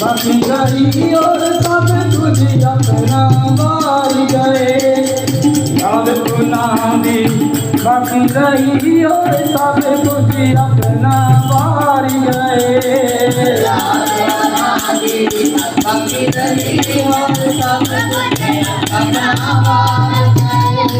ਬਾਕੀ ਗਈ ਔਰ ਸਭ ਤੁਝ ਆਪਣਾ ਵਾਰ ਗਏ ਯਾਦ ਬੁਲਾਂਦੀ ਬਾਕੀ ਗਈ ਔਰ ਸਭ ਤੁਝ ਆਪਣਾ ਵਾਰ ਗਏ ਯਾਦ ਬੁਲਾਂਦੀ ਬਾਕੀ ਗਈ ਔਰ ਸਭ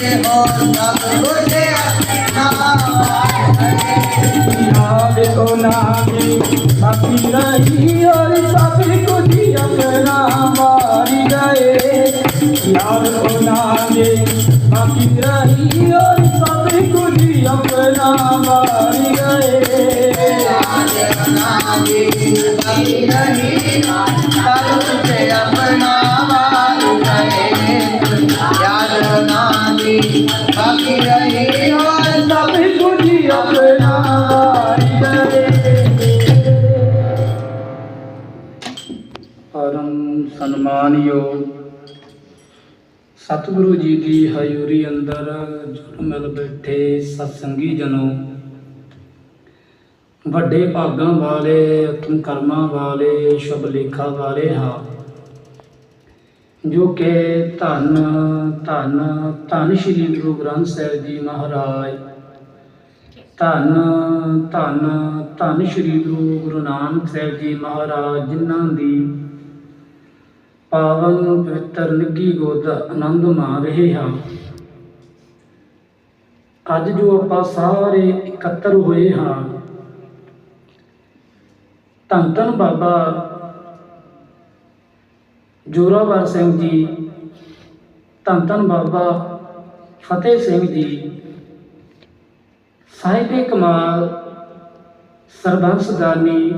गए और सब कुछ अपना याद तो नामी बाकी रही और सब कुछ अपना मार गए याद तो नामी बाकी रही और सब कुछ अपना मार गए बाकी रही और सब कुछ अपना मार गए ਪਰਮ ਸਨਮਾਨਯੋਗ ਸਤਿਗੁਰੂ ਜੀ ਦੀ ਹਜ਼ੂਰੀ ਅੰਦਰ ਜੁੜ ਮਿਲ ਬੈਠੇ ਸਤਸੰਗੀ ਜਨੋ। ਵੱਡੇ ਭਾਗਾਂ ਵਾਲੇ ਕਰਮਾਂ ਵਾਲੇ, ਸ਼ੁਭ ਲੇਖਾਂ ਵਾਲੇ ਹਾਂ। ਜੋ ਕਿ ਧੰਨ ਧੰਨ ਧੰਨ ਸ਼੍ਰੀ ਗੁਰੂ ਗ੍ਰੰਥ ਸਾਹਿਬ ਜੀ ਮਹਾਰਾਜ। ਧੰਨ ਧੰਨ ਧੰਨ ਸ਼੍ਰੀ ਗੁਰੂ ਗੁਰੂ ਨਾਨਕ ਸਾਹਿਬ ਜੀ ਮਹਾਰਾਜ, ਜਿਨ੍ਹਾਂ ਦੀ ਪਾਵਨ ਪਵਿੱਤਰ ਨਿੱਗੀ ਗੋਦ ਆਨੰਦ ਮਾਣ ਰਹੇ ਹਾਂ। ਅੱਜ ਜੋ ਆਪਾਂ ਸਾਰੇ ਇਕੱਤਰ ਹੋਏ ਹਾਂ, ਧੰਨ ਧੰਨ ਬਾਬਾ ਜੋਰਾਵਰ ਸਿੰਘ ਜੀ ਧੰਨ ਧੰਨ ਬਾਬਾ ਫਤਿਹ ਸਿੰਘ ਜੀ ਸਾਹਿਬੇ ਕਮਾਲ ਸਰਬੰਸ ਦਾਨੀ